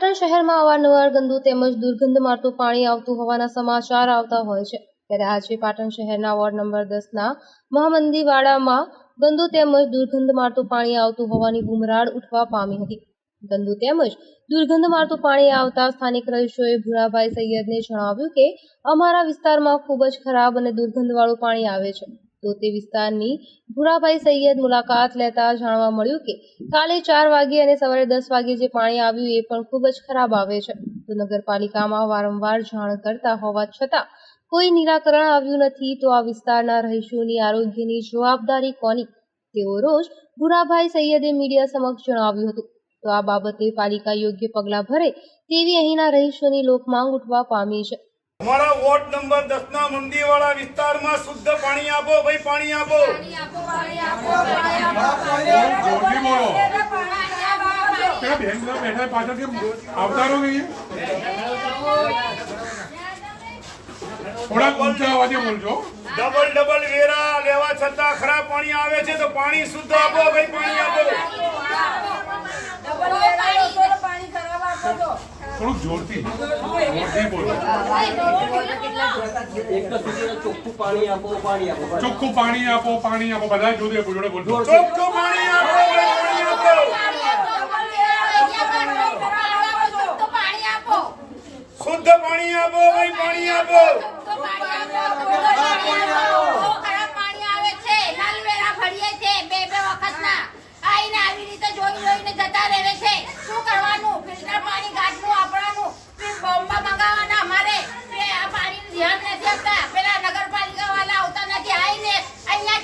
શહેરમાં અવારનવાર ગંદુ તેમજ દુર્ગંધ મારતું પાણી આવતું હોવાના સમાચાર આવતા હોય છે. ત્યારે આજે પાટણ શહેરના વોર્ડ નંબર દસના મહામંદીવાડામાં ગંદુ તેમજ દુર્ગંધ મારતું પાણી આવતું હોવાની બુમરાળ ઉઠવા પામી હતી. ગંદુ તેમજ દુર્ગંધ મારતું પાણી આવતા સ્થાનિક રહીશોએ ભુરાભાઈ સૈયદને જણાવ્યું કે, અમારા વિસ્તારમાં ખૂબ જ ખરાબ અને દુર્ગંધવાળું પાણી આવે છે. તો તે વિસ્તારની ભુરાભાઈ સૈયદ મુલાકાત લેતા જાણવા મળ્યું કે કાલે ચાર વાગ્યે અને સવારે દસ વાગ્યે જે પાણી આવ્યું એ પણ ખૂબ જ ખરાબ આવે છે. તો નગરપાલિકામાં વારંવાર જાણ કરતા હોવા છતાં કોઈ નિરાકરણ આવ્યું નથી તો આ વિસ્તારના રહીશોની આરોગ્યની જવાબદારી કોની? તેઓ રોજ ભુરાભાઈ સૈયદે મીડિયા સમક્ષ જણાવ્યું હતું. તો આ બાબતે પાલિકા યોગ્ય પગલાં ભરે તેવી અહીંના રહીશોની લોકમાંગ ઉઠવા પામી છે. અમારા વોર્ડ નંબર દસ ના મંદીવાળા વિસ્તારમાં શુદ્ધ પાણી આપો ભાઈ પાણી આપો. જોરથી બોલો. પેલા બેન બેઠા પાછળ કેમ આવતા નહીં થોડા ઊંચા અવાજે બોલજો. ડબલ ડબલ વેરા લેવા છતાં ખરાબ પાણી આવે છે તો પાણી શુદ્ધ આપો ભાઈ પાણી આપો. થોડુંક જોરથી. જોરથી બોલો. એક તો સુધી ચોખ્ખું પાણી આપો પાણી આપો. ચોખ્ખું પાણી આપો પાણી આપો બધા જોડે જોડે બોલો. ચોખ્ખું પાણી આપો ભાઈ પાણી આપો. શુદ્ધ પાણી આપો ભાઈ પાણી આપો. શું કરવાનું ફિલ્ટર પાણી ગાઢનું આપણાનું બોમ્બા મંગાવવાના અમારે તે આ પાણીનું ધ્યાન નથી આપતા પેલા નગરપાલિકા વાળા આવતા નથી આવીને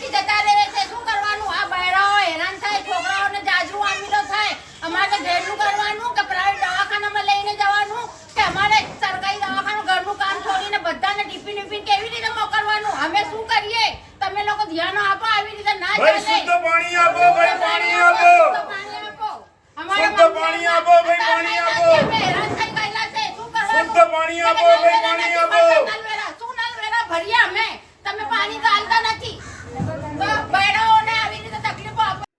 અહીંયાથી જતા રહે છે શું કરવાનું આ બૈરાઓ હેરાન થાય છોકરાઓને જાજરૂ આમીલો થાય અમારે ઘેરનું કરવાનું કે પ્રાઇવેટ દવાખાનામાં લઈને જવાનું કે અમારે સરકારી દવાખાનું ઘરનું કામ છોડીને બધાને ટિફિન વિફિન કેવી રીતે મોકલવાનું અમે શું કરીએ તમે લોકો ધ્યાન આપો આવી રીતે ના ભાઈ ચાલે શુદ્ધ પાણી આપો ભાઈ પાણી આપો પાણી આપો. અમારા પાણી આપો, ભાઈ પાણી આપો. હેરાન થઈ ગયેલા છે. શું કરવાનું? શુદ્ધ પાણી આપો, ભાઈ પાણી આપો. નલવેરા, શું નલવેરા ભરીએ અમે? તમે પાણી તો આલતા નથી. તો બૈરાઓને આવી રીતે તકલીફો આપો.